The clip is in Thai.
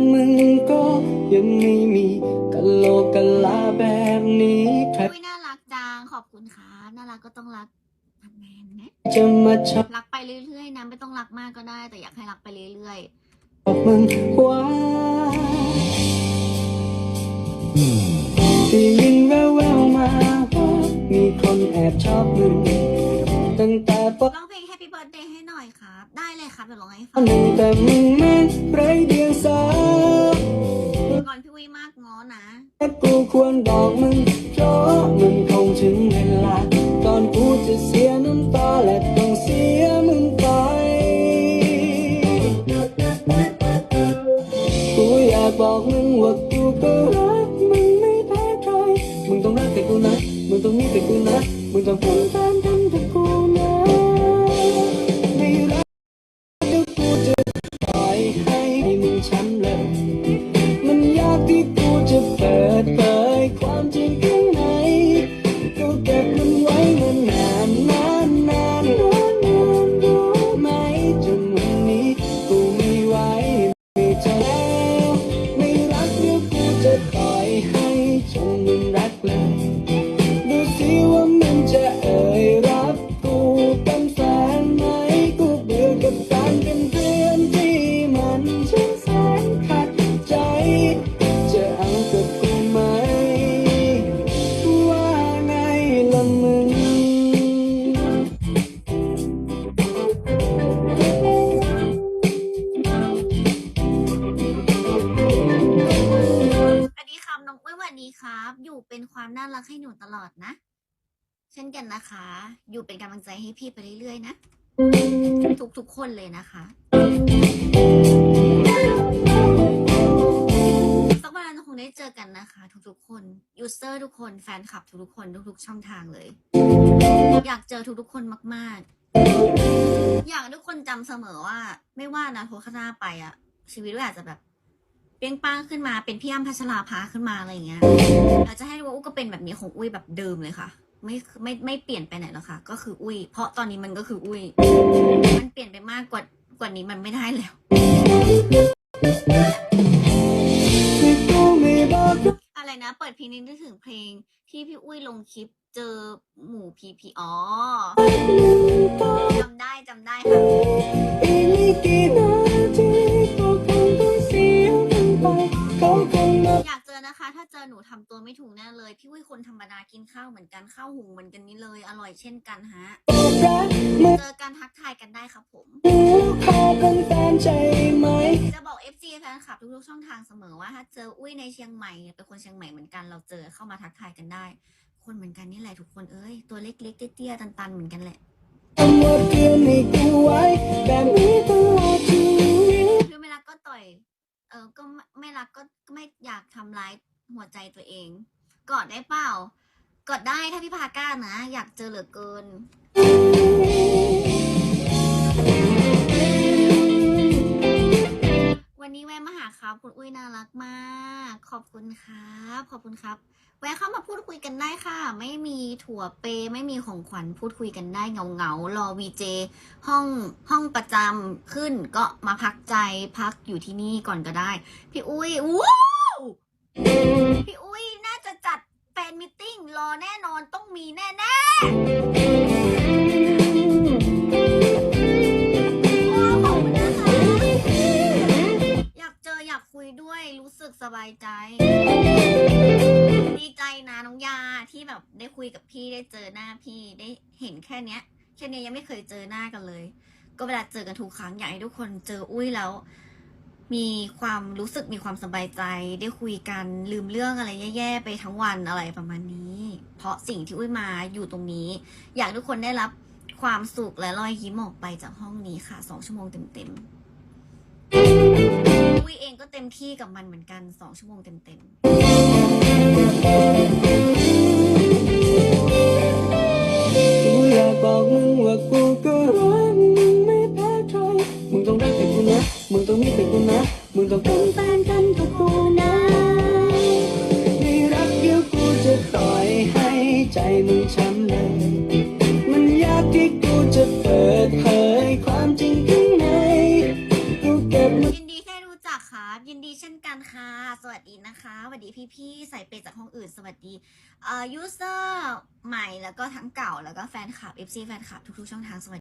นมึงก็ยังไม่มีกะโหลกกะลาแบบนี้ใครอุ้ยน่ารักจังขอบคุณครับน่ารักก็ต้องรักแมนๆนะจะมาชักรักไปเรื่อยๆนะไม่ต้องรักมากก็ได้ แต่อยากให้รักไปเรื่อยบอกมึงว่าได้ยินแววๆมาว่ามีคนแอบชอบมึงตั้งแต่ปๆร้องเพลง Happy Birthday ให้หน่อยครับ ได้เลยครับเดี๋ยวร้องให้ฟังหนึ่งแต่มึงแม่งไรเนี้ครับ อยู่เป็นความน่ารักให้หนูตลอดนะ เช่นกันนะคะ อยู่เป็นกำลังใจให้พี่ไปเรื่อยๆนะ ทุกๆคนเลยนะคะสักวันเราคงได้เจอกันนะคะ ทุกๆคนยูเซอร์ทุกคนแฟนคลับทุกๆคนทุกๆช่องทางเลย อยากเจอทุกๆคนมากๆ อยากให้ทุกคนจำเสมอว่า ไม่ว่านะโทษข้างหน้าไปอะชีวิตก็อาจจะแบบ เปี้ยงป้างขึ้นมาเป็นพี่อ้ำพัชราภาขึ้นมาอะไรอย่างเงี้ยเราจะให้รู้ว่าอุ้ยก็เป็นแบบนี้ของอุ้ยแบบเดิมเลยค่ะ ไม่ไม่ไม่เปลี่ยนไปไหนแล้วค่ะ ก็คืออุ้ย เพราะตอนนี้มันก็คืออุ้ย มันเปลี่ยนไปมากกว่ากว่านี้มันไม่ได้แล้วอะไรนะ เปิดเพลงนี้นึกถึงเพลงที่พี่อุ้ยลงคลิปเจอหมูพีพีอ๋อจำได้จำได้ค่ะ ถ้าเจอหนูทำตัวไม่ถูกแน่เลย พี่อุ้ยคนธรรมดากินข้าวเหมือนกันข้าวหุงเหมือนกันนี่เลย อร่อยเช่นกันฮะบอกรักมึงเจอกันทักทายกันได้ครับผมขอเป็นแฟนใจไหมจะบอก FC แฟนคลับทุกๆช่องทางเสมอว่าถ้าเจออุ้ยในเชียงใหม่เป็นคนเชียงใหม่เหมือนกันเราเจอเข้ามาทักทายกันได้ คนเหมือนกันนี่แหละทุกคนเอ้ยตัวเล็กๆเตี้ยๆตันๆเหมือนกันแหละคำว่าเตือนให้กูไว้แบบนี้ตลอดชีวิตคือไม่รักก็ต่อย เออก็ไม่ไม่รักก็ก็ไม่อยากทำร้าย หัวใจตัวเอง กอดได้เปล่ากอดได้ถ้าพี่พากล้านะ อยากเจอเหลือเกิน วันนี้แวะมาหาครับ คุณอุ้ยน่ารักมาก ขอบคุณครับ ขอบคุณครับ แวะเข้ามาพูดคุยกันได้ค่ะ ไม่มีถั่วเป ไม่มีของขวัญพูดคุยกันได้เงาเงารอวีเจ ห้องห้องประจำขึ้นก็มาพักใจพักอยู่ที่นี่ก่อนก็ได้ พี่อุ้ยว้า พี่อุ้ยน่าจะจัดแฟนมิทติ้งรอแน่นอนต้องมีแน่ๆโอ้ขอบคุณนะคะอยากเจออยากคุยด้วยรู้สึกสบายใจ ดีใจนะน้องยาที่แบบได้คุยกับพี่ได้เจอหน้าพี่ได้เห็นแค่เนี้ยแค่เนี้ยยังไม่เคยเจอหน้ากันเลย ก็เวลาเจอกันทุกครั้งอยากให้ทุกคนเจออุ้ยแล้ว มีความรู้สึกมีความสบายใจได้คุยกันลืมเรื่องอะไรแย่ๆไปทั้งวันอะไรประมาณนี้ เพราะสิ่งที่อุ้ยมาอยู่ตรงนี้ อยากทุกคนได้รับความสุขและรอยยิ้มออกไปจากห้องนี้ค่ะสองชั่วโมงเต็มๆอุ้ยเองก็เต็มที่กับมันเหมือนกันสองชั่วโมงเต็มๆกูอยากบอกมึงว่ากู ใจมึงช้ำเลย มันยากที่กูจะเปิดเผยความจริงข้างในกูเก็บมันยินดีแค่รู้จักครับ ยินดีเช่นกันค่ะ สวัสดีนะคะสวัสดีพี่ๆใส่เปย์จากห้องอื่น สวัสดีเอ่อยูเซอร์ใหม่แล้วก็ทั้งเก่าแล้วก็แฟนคลับ FC แฟนคลับทุกๆช่องทางสวัสดี